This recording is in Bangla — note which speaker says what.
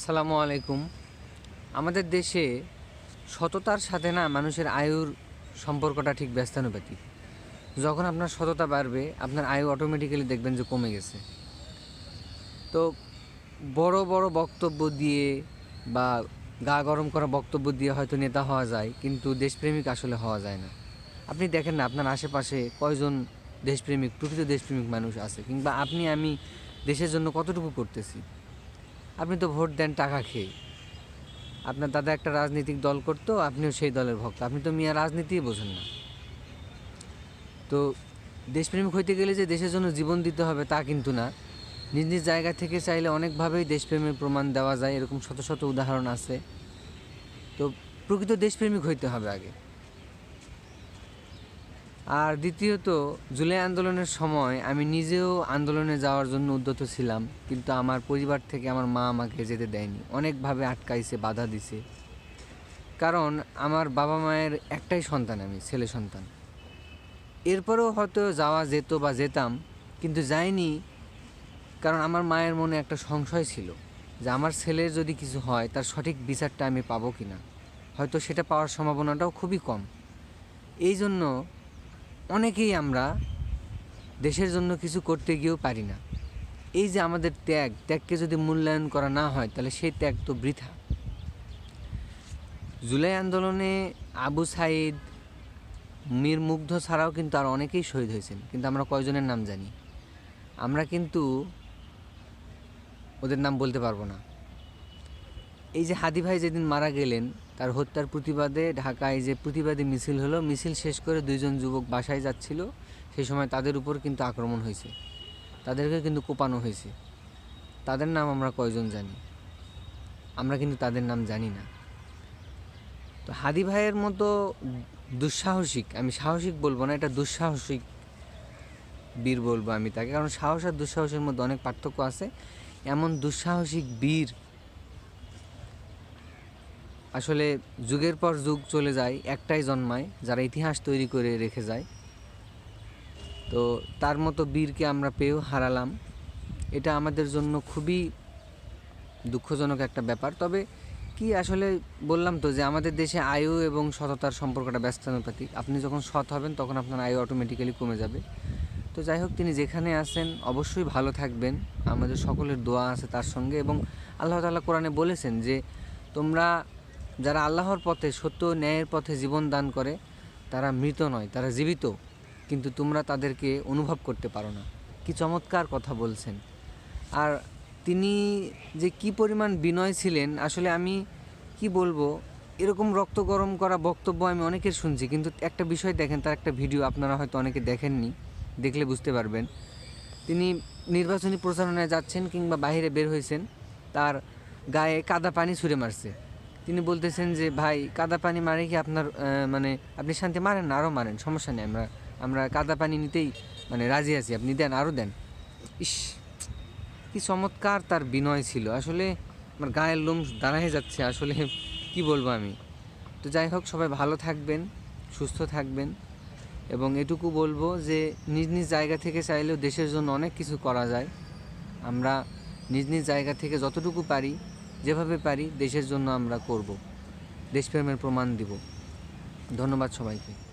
Speaker 1: আসসালামু আলাইকুম। আমাদের দেশে সততার সাথে না মানুষের আয়ুর সম্পর্কটা ঠিক ব্যস্তানুপাতিক। যখন আপনার সততা বাড়বে, আপনার আয়ু অটোমেটিক্যালি দেখবেন যে কমে গেছে। তো বড় বড় বক্তব্য দিয়ে বা গা গরম করা বক্তব্য দিয়ে হয়তো নেতা হওয়া যায়, কিন্তু দেশপ্রেমিক আসলে হওয়া যায় না। আপনি দেখেন না, আপনার আশেপাশে কয়জন দেশপ্রেমিক, প্রকৃত দেশপ্রেমিক মানুষ আছে? কিংবা আপনি, আমি দেশের জন্য কতটুকু করতেছি? আপনি তো ভোট দেন, টাকা খেয়ে। আপনার দাদা একটা রাজনৈতিক দল করতো, আপনিও সেই দলের ভক্ত। আপনি তো মিয়া রাজনীতিই বোঝেন না। তো দেশপ্রেমিক হইতে গেলে যে দেশের জন্য জীবন দিতে হবে তা কিন্তু না। নিজ নিজ জায়গা থেকে চাইলে অনেকভাবেই দেশপ্রেমের প্রমাণ দেওয়া যায়, এরকম শত শত উদাহরণ আছে। তো প্রকৃত দেশপ্রেমিক হইতে হবে আগে। আর দ্বিতীয়ত, জুলাই আন্দোলনের সময় আমি নিজেও আন্দোলনে যাওয়ার জন্য উদ্যত ছিলাম, কিন্তু আমার পরিবার থেকে আমার মা আমাকে যেতে দেয়নি। অনেকভাবে আটকাইছে, বাধা দিছে। কারণ, আমার বাবা মায়ের একটাই সন্তান আমি, ছেলে সন্তান। এরপরেও হয়তো যাওয়া যেত বা যেতাম, কিন্তু যাইনি কারণ আমার মায়ের মনে একটা সংশয় ছিল যে আমার ছেলের যদি কিছু হয়, তার সঠিক বিচারটা আমি পাবো কি না হয়তো সেটা পাওয়ার সম্ভাবনাটাও খুবই কম। এই জন্য অনেকেই আমরা দেশের জন্য কিছু করতে গিয়েও পারি না। এই যে আমাদের ত্যাগ, ত্যাগকে যদি মূল্যায়ন করা না হয়, তাহলে সেই ত্যাগ তো বৃথা। জুলাই আন্দোলনে আবু সাইদ, মীর মুগ্ধ ছাড়াও কিন্তু আর অনেকেই শহীদ হয়েছেন, কিন্তু আমরা কয়জনের নাম জানি? আমরা কিন্তু ওদের নাম বলতে পারব না। এই যে হাদি ভাই যেদিন মারা গেলেন তার হত্যার প্রতিবাদে ঢাকায় যে প্রতিবাদী মিছিল হলো, মিছিল শেষ করে দুইজন যুবক বাসায় যাচ্ছিল। সেই সময় তাদের উপর কিন্তু আক্রমণ হয়েছে। তাদেরকে কিন্তু কোপানো হয়েছে। তাদের নাম আমরা কয়জন জানি? আমরা কিন্তু তাদের নাম জানি না। তো হাদি ভাইয়ের মতো দুঃসাহসিক, আমি সাহসিক বলব না, এটা দুঃসাহসিক বীর বলব আমি তাকে। কারণ সাহস আর দুঃসাহসের মধ্যে অনেক পার্থক্য আছে। এমন দুঃসাহসিক বীর আসলে যুগের পর যুগ চলে যায়, একটাই জন্মায়, যারা ইতিহাস তৈরি করে রেখে যায়। তো তার মতো বীরকে আমরা পেয়েও হারালাম। এটা আমাদের জন্য খুবই দুঃখজনক একটা ব্যাপার। তবে কি আসলে বললাম তো যে আমাদের দেশে আয়ু এবং সততার সম্পর্কটা ব্যস্তানুপাতিক আপনি যখন সৎ হবেন, তখন আপনার আয়ু অটোমেটিক্যালি কমে যাবে। তো যাই হোক, তিনি যেখানে আছেন, অবশ্যই ভালো থাকবেন। আমাদের সকলের দোয়া আছে তার সঙ্গে এবং আল্লাহ তাআলা কোরআনে বলেছেন যে, তোমরা যারা আল্লাহর পথে, সত্য ন্যায়ের পথে জীবন দান করে, তারা মৃত নয়, তারা জীবিত। কিন্তু তোমরা তাদেরকে অনুভব করতে পারো না। কি চমৎকার কথা বলছেন। আর তিনি যে কি পরিমাণ বিনয় ছিলেন, আসলে আমি কি বলব, এরকম রক্ত গরম করা বক্তব্য আমি অনেকের শুনছি, কিন্তু একটা বিষয় দেখেন, তার একটা ভিডিও আপনারা হয়তো অনেকে দেখেননি, দেখলে বুঝতে পারবেন। তিনি নির্বাচনী প্রচারণায় যাচ্ছেন কিংবা বাইরে বের হয়েছেন, তার গায়ে কাদা পানি ছুঁড়ে মারছে। তিনি বলতেছেন যে, ভাই, কাদা পানি মারে কি আপনার মানে আপনি শান্তি মারেন না? আরও মারেন, সমস্যা নেই, আমরা আমরা কাদা পানি নিতেই মানে রাজি আছি, আপনি দেন, আরও দেন। ইস, কি চমৎকার তার বিনয় ছিল। আসলে আমার গায়ের লোম দাঁড়ায় যাচ্ছে, আসলে কি বলব আমি? তো যাই হোক, সবাই ভালো থাকবেন, সুস্থ থাকবেন এবং এটুকু বলব যে, নিজ নিজ জায়গা থেকে চাইলেও দেশের জন্য অনেক কিছু করা যায়। আমরা নিজ নিজ জায়গা থেকে যতটুকু পারি যেভাবে পারি দেশের জন্য আমরা করব। দেশপ্রেমের প্রমাণ দিব। ধন্যবাদ সবাইকে।